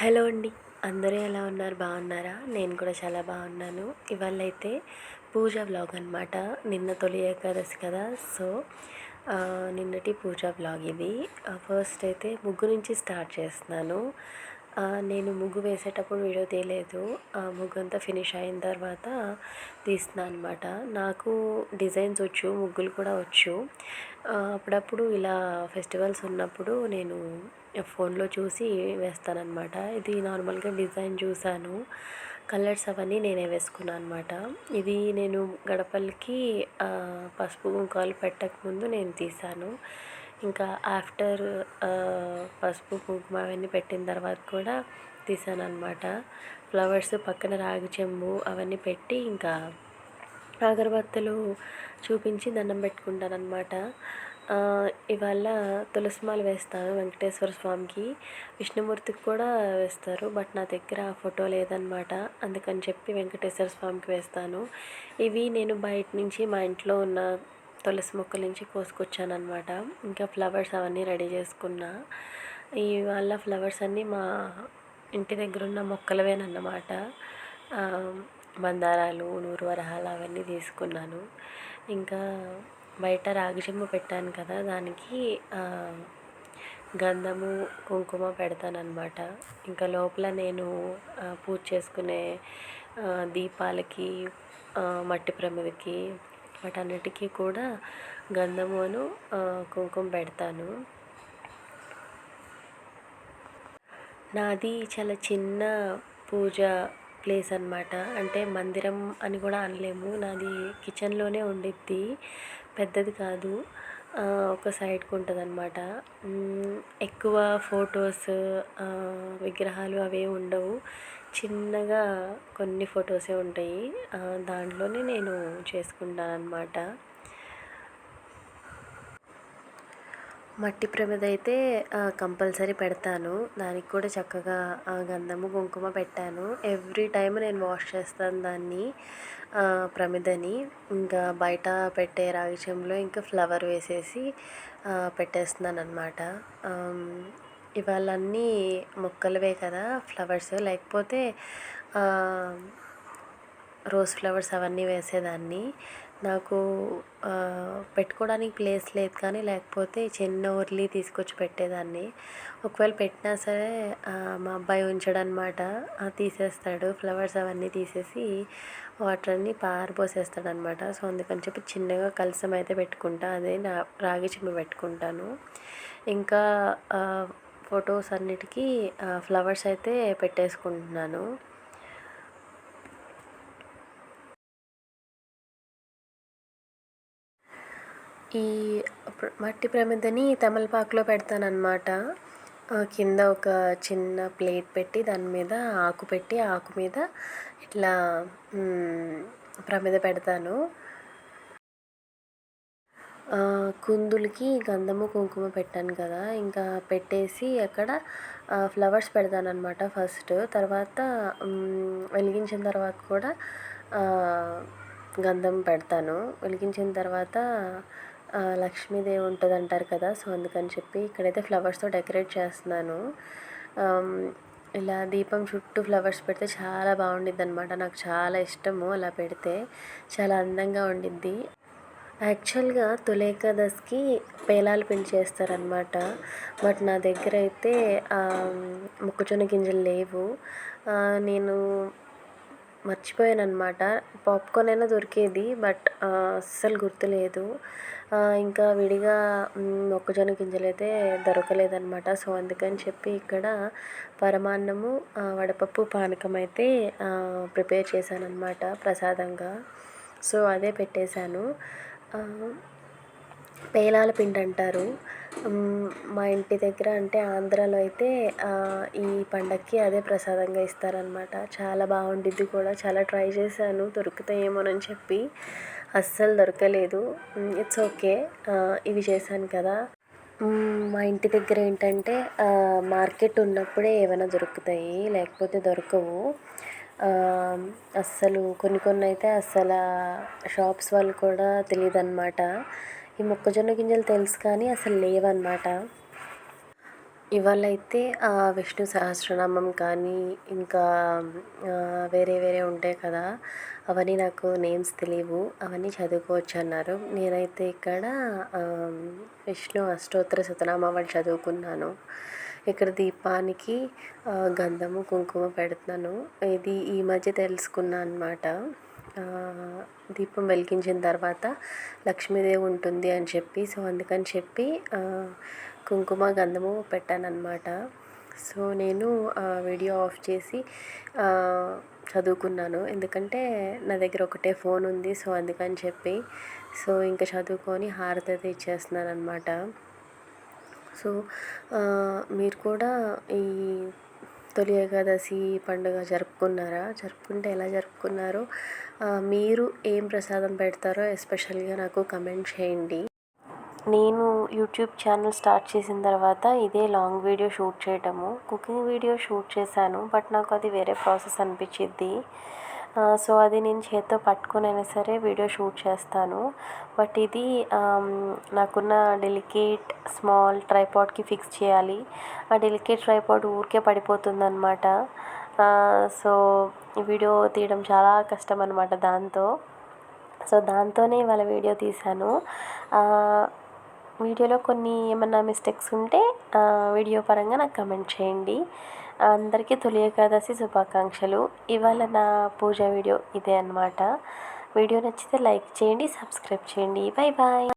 Hello అండి. అందరూ ఎలా ఉన్నారు? బాగున్నారా? నేను కూడా చాలా బాగున్నాను. ఇవాళ అయితే పూజ వ్లాగ్ అనమాట నిన్న తొలి ఏకాదశి కదా సో నిన్నటి పూజ వ్లాగ్ ఇది. ఫస్ట్ అయితే ముగ్గు నుంచి స్టార్ట్ చేస్తున్నాను. నేను ముగ్గు వేసేటప్పుడు వీడియో తీయలేదు. ముగ్గు అంతా ఫినిష్ అయిన తర్వాత తీస్తున్నాను అనమాట నాకు డిజైన్స్ వచ్చు ముగ్గులు కూడా వచ్చు. అప్పుడప్పుడు ఇలా ఫెస్టివల్స్ ఉన్నప్పుడు నేను ఫోన్లో చూసి వేస్తానన్నమాట ఇది నార్మల్గా డిజైన్ చూశాను. కలర్స్ అవన్నీ నేనే వేసుకున్నాను అనమాట ఇది నేను గడపలకి పసుపు కుంకాలు పెట్టకముందు నేను తీశాను. ఇంకా ఆఫ్టర్ పసుపు కుంకుమ అవన్నీ పెట్టిన తర్వాత కూడా తీసాను అనమాట ఫ్లవర్స్ పక్కన రాగి చెంబు అవన్నీ పెట్టి ఇంకా అగరబత్తులు చూపించి దండం పెట్టుకుంటాను అనమాట ఇవాళ తులసిమాలు వేస్తాను వెంకటేశ్వర స్వామికి. విష్ణుమూర్తికి కూడా వేస్తారు బట్ నా దగ్గర ఆ ఫోటో లేదనమాట అందుకని చెప్పి వెంకటేశ్వర స్వామికి వేస్తాను. ఇవి నేను బయట నుంచి మా ఇంట్లో ఉన్న తులసి మొక్కల నుంచి కోసుకొచ్చాను అనమాట ఇంకా ఫ్లవర్స్ అవన్నీ రెడీ చేసుకున్నా. ఇవాళ ఫ్లవర్స్ అన్నీ మా ఇంటి దగ్గర ఉన్న మొక్కలవేనన్నమాట మందారాలు నూరు వరహాలు అవన్నీ తీసుకున్నాను. ఇంకా బయట రాగి పెట్టాను కదా దానికి గంధము కుంకుమ పెడతానన్నమాట. ఇంకా లోపల నేను పూజ చేసుకునే దీపాలకి మట్టి ప్రమిదకి వాటన్నిటికీ కూడా గంధమును కుంకుమ పెడతాను. నాది చాలా చిన్న పూజ ప్లేస్ అనమాట అంటే మందిరం అని కూడా అనలేము. నాది కిచెన్లోనే ఉండిద్ది. పెద్దది కాదు. ఒక సైడ్కి ఉంటుంది అనమాట ఎక్కువ ఫొటోస్ విగ్రహాలు అవి ఉండవు. చిన్నగా కొన్ని ఫొటోసే ఉంటాయి. దాంట్లోనే నేను చేసుకుంటాను అనమాట మట్టి ప్రమిద అయితే కంపల్సరీ పెడతాను. దానికి కూడా చక్కగా గంధము కుంకుమ పెట్టాను. ఎవ్రీ టైం నేను వాష్ చేస్తాను దాన్ని ప్రమిదని. ఇంకా బయట పెట్టే రాగి ఇంకా ఫ్లవర్ వేసేసి పెట్టేస్తున్నాను అనమాట ఇవాళ అన్నీ మొక్కలవే కదా ఫ్లవర్స్. లేకపోతే రోజ్ ఫ్లవర్స్ అవన్నీ వేసేదాన్ని. నాకు పెట్టుకోవడానికి ప్లేస్ లేదు కానీ లేకపోతే చిన్న ఉర్లి తీసుకొచ్చి పెట్టేదాన్ని. ఒకవేళ పెట్టినా సరే మా అబ్బాయి ఉంచాడనమాట. తీసేస్తాడు. ఫ్లవర్స్ అవన్నీ తీసేసి వాటర్ అన్ని పారిపోసేస్తాడు అనమాట సో అందుకని చెప్పి చిన్నగా కలసం అయితే పెట్టుకుంటా. అదే నా రాగి చిమ్మ పెట్టుకుంటాను. ఇంకా ఫొటోస్ అన్నిటికీ ఫ్లవర్స్ అయితే పెట్టేసుకుంటున్నాను. ఈ మట్టి ప్రమిదని తమలపాకులో పెడతానన్నమాట. కింద ఒక చిన్న ప్లేట్ పెట్టి దాని మీద ఆకు పెట్టి ఆకు మీద ఇట్లా ప్రమిద పెడతాను. కుందులకి గంధము కుంకుమ పెట్టాను కదా. ఇంకా పెట్టేసి అక్కడ ఫ్లవర్స్ పెడతానన్నమాట ఫస్ట్. తర్వాత వెలిగించిన తర్వాత కూడా గంధం పెడతాను. వెలిగించిన తర్వాత లక్ష్మీదేవి ఉంటుంది అంటారు కదా సో అందుకని చెప్పి ఇక్కడైతే ఫ్లవర్స్తో డెకరేట్ చేస్తున్నాను. ఇలా దీపం చుట్టూ ఫ్లవర్స్ పెడితే చాలా బాగుండిద్ది అనమాట నాకు చాలా ఇష్టము అలా పెడితే చాలా అందంగా ఉండిద్ది. యాక్చువల్గా తులేకాదశికి పేలాలు పిండి చేస్తారనమాట బట్ నా దగ్గర అయితే మొక్కజొన్న గింజలు లేవు. నేను మర్చిపోయాను అనమాట పాప్కార్న్ అయినా దొరికేది బట్ అస్సలు గుర్తులేదు. ఇంకా విడిగా మొక్కజొన్న గింజలు అయితే దొరకలేదనమాట సో అందుకని చెప్పి ఇక్కడ పరమాన్నము వడపప్పు పానకం అయితే ప్రిపేర్ చేశాను అనమాట ప్రసాదంగా. సో అదే పెట్టేశాను. పేలాల పిండి అంటారు మా ఇంటి దగ్గర అంటే ఆంధ్రాలో అయితే ఈ పండగకి అదే ప్రసాదంగా ఇస్తారనమాట చాలా బాగుండిద్ది కూడా. చాలా ట్రై చేశాను. దొరుకుతాయేమోనని చెప్పి అస్సలు దొరకలేదు. It's okay. ఇవి చేశాను కదా. మా ఇంటి దగ్గర ఏంటంటే మార్కెట్ ఉన్నప్పుడే ఏమైనా దొరుకుతాయి. లేకపోతే దొరకవు. అస్సలు కొన్ని కొన్ని అయితే అస్సలు షాప్స్ వాళ్ళు కూడా తెలియదు అనమాట ఈ మొక్కజొన్న గింజలు తెలుసు కానీ అసలు లేవన్నమాట. ఇవాళ అయితే విష్ణు సహస్రనామం కానీ ఇంకా వేరే వేరే ఉంటాయి కదా అవన్నీ నాకు నేమ్స్ తెలియవు. అవన్నీ చదువుకోవచ్చు అన్నారు నేనైతే ఇక్కడ విష్ణు అష్టోత్తర శతనామావళి చదువుకున్నాను. ఇక్కడ దీపానికి గంధము కుంకుమ పెడుతున్నాను. ఇది ఈ మధ్య తెలుసుకున్నా అనమాట దీపం వెలిగించిన తర్వాత లక్ష్మీదేవి ఉంటుంది అని చెప్పి సో అందుకని చెప్పి కుంకుమ గంధము పెట్టాను అనమాట సో నేను వీడియో ఆఫ్ చేసి చదువుకున్నాను. ఎందుకంటే నా దగ్గర ఒకటే ఫోన్ ఉంది సో అందుకని చెప్పి సో ఇంకా చదువుకొని హారతి అయితే ఇచ్చేస్తున్నాను అనమాట సో మీరు కూడా ఈ తొలి ఏకాదశి పండుగ జరుపుకున్నారా? జరుపుకుంటే ఎలా జరుపుకున్నారో? మీరు ఏం ప్రసాదం పెడతారో ఎస్పెషల్గా నాకు కమెంట్ చేయండి. నేను యూట్యూబ్ ఛానల్ స్టార్ట్ చేసిన తర్వాత ఇదే లాంగ్ వీడియో షూట్ చేయటము. కుకింగ్ వీడియో షూట్ చేశాను బట్ నాకు అది వేరే ప్రాసెస్ అనిపించింది సో అది నేను చేత్తో పట్టుకునైనా సరే వీడియో షూట్ చేస్తాను. బట్ ఇది నాకున్న డెలికేట్ స్మాల్ ట్రైపాడ్కి ఫిక్స్ చేయాలి. ఆ డెలికేట్ ట్రైపాడ్ ఊరికే పడిపోతుందన్నమాట. సో వీడియో తీయడం చాలా కష్టం అనమాట దాంతో. సో దాంతోనే ఇవాళ వీడియో తీశాను. వీడియోలో కొన్ని ఏమన్నా మిస్టేక్స్ ఉంటే వీడియో పరంగా నాకు కమెంట్ చేయండి. అందరికీ తొలి ఏకాదశి శుభాకాంక్షలు. ఇవాళ నా పూజ వీడియో ఇదే అనమాట వీడియో నచ్చితే లైక్ చేయండి సబ్స్క్రైబ్ చేయండి. Bye bye